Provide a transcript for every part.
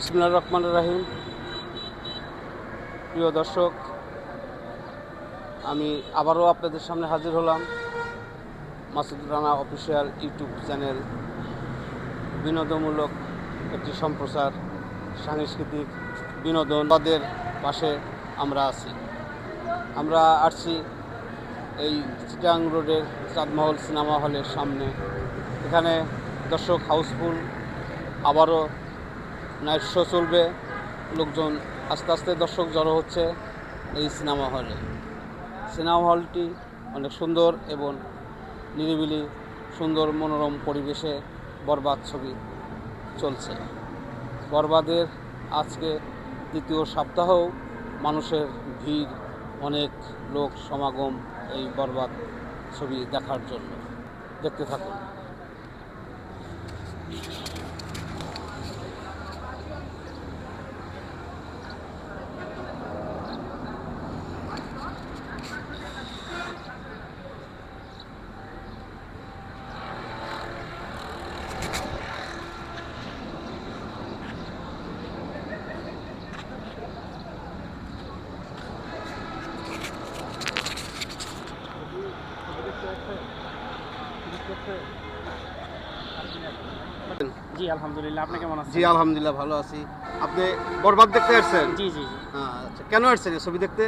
ইসমিল্লা রহমান রাহিম। প্রিয় দর্শক, আমি আবারও আপনাদের সামনে হাজির হলাম Masud Rana official YouTube channel বিনোদনমূলক একটি সম্প্রচার, সাংস্কৃতিক বিনোদন পদের পাশে আমরা আছি। আমরা আসছি এই চিটাং রোডের চাঁদমহল সিনেমা হলের সামনে। এখানে দর্শক হাউসফুল, আবারও নাইট শো চলবে। লোকজন আস্তে আস্তে দর্শক জড়ো হচ্ছে এই সিনেমা হলে। সিনেমা হলটি অনেক সুন্দর এবং নিরিবিলি সুন্দর মনোরম পরিবেশে বরবাদ ছবি চলছে। বরবাদের আজকে দ্বিতীয় সপ্তাহও মানুষের ভিড়, অনেক লোক সমাগম এই বরবাদ ছবি দেখার জন্য। দেখতে থাকুন। জি আলহামদুলিল্লাহ। আপনি কেমন আছেন? জি আলহামদুলিল্লাহ ভালো আছি। আপনি বরবাদ দেখতে আসছেন? জি জি জি। আচ্ছা কেন আসছেন ছবি দেখতে?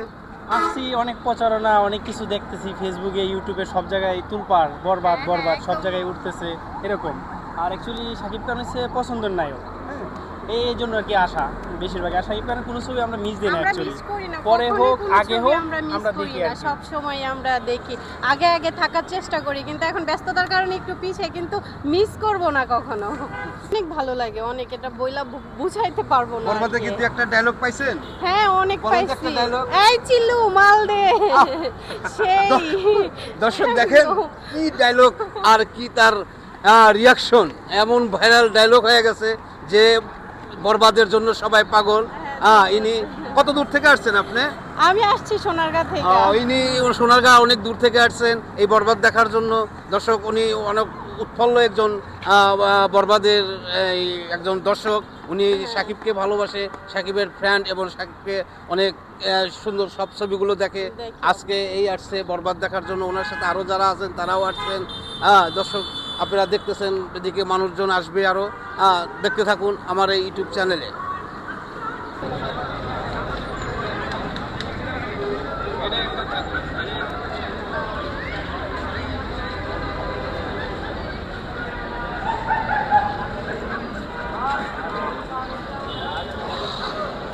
আসছি অনেক প্রচারণা অনেক কিছু দেখতেছি ফেসবুকে ইউটিউবে সব জায়গায় তুলপার বরবাদ বরবাদ সব জায়গায় উঠতেছে এরকম। আর অ্যাকচুয়ালি সাকিব খান হচ্ছে পছন্দের নায়ক। হ্যাঁ। এই এই জন্য আর কি আসা বেশিরভাগ আর শাকিব খানের কোনো ছবি আমরা মিস দিই না অ্যাকচুয়ালি মিস করি না পরে হোক আগে হোক আমরা মিস আমরা করি দেখি না সব সময় আমরা দেখি। আগে আগে থাকার চেষ্টা করি কিন্তু এখন ব্যস্ততার কারণে একটু পিছিয়ে কিন্তু মিস করব না কখনো। অনেক ভালো লাগে অনেক এটা বইলা বুঝাইতে পারব না আর কিন্তু একটা ডায়লগ পাইছেন? হ্যাঁ অনেক পাইছি? এই চিল্লু মাল দে সেই। দর্শক দেখেন কি ডায়লগ আর কি তার রিয়াকশন এমন ভাইরাল ডায়লগ হয়ে গেছে যে বরবাদের জন্য সবাই পাগল। হ্যাঁ ইনি কত দূর থেকে আসছেন আপনি? আমি আসছি সোনারগাঁ থেকে। ইনি সোনারগাঁ অনেক দূর থেকে আসছেন এই বরবাদ দেখার জন্য। দর্শক উনি অনেক উৎফল্ল একজন বরবাদের এই, একজন দর্শক। উনি সাকিবকে ভালোবাসে সাকিবের ফ্যান এবং সাকিবকে অনেক সুন্দর সব ছবিগুলো দেখে। দেখে। আজকে এই আসছে বরবাদ দেখার জন্য। ওনার সাথে আরও যারা আছেন তারাও আসছেন। হ্যাঁ দর্শক আপনারা দেখতেছেন এদিকে মানুষজন আসবে আরও দেখতে থাকুন আমার এই ইউটিউব চ্যানেলে।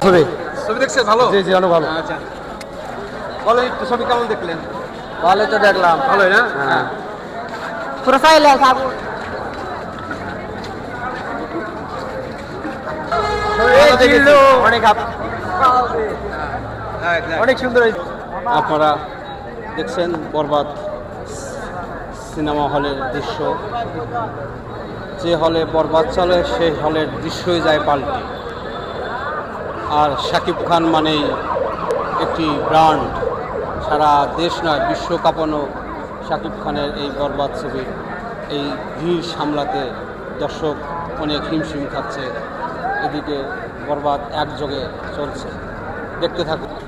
ছবি? ছবি দেখছেন? ভালো? জি জি অনেক ভালো। আচ্ছা। বলো একটু ছবি কেমন দেখলেন? ভালো তো দেখলাম। ভালোই না? হ্যাঁ। প্রোফাইল অনেক অনেক সুন্দর আপনারা দেখছেন বরবাদ সিনেমা হলের দৃশ্য। যে হলে বরবাদ চলে সেই হলের দৃশ্যই যায় পাল্টে। আর শাকিব খান মানেই একটি ব্র্যান্ড। সারা দেশ নয় বিশ্ব কাঁপানো শাকিব খানের এই বরবাদ ছবি এই ভিড় সামলাতে দর্শক অনেক হিমশিম খাচ্ছে। এদিকে বরবাদ একযোগে চলছে। দেখতে থাকুন।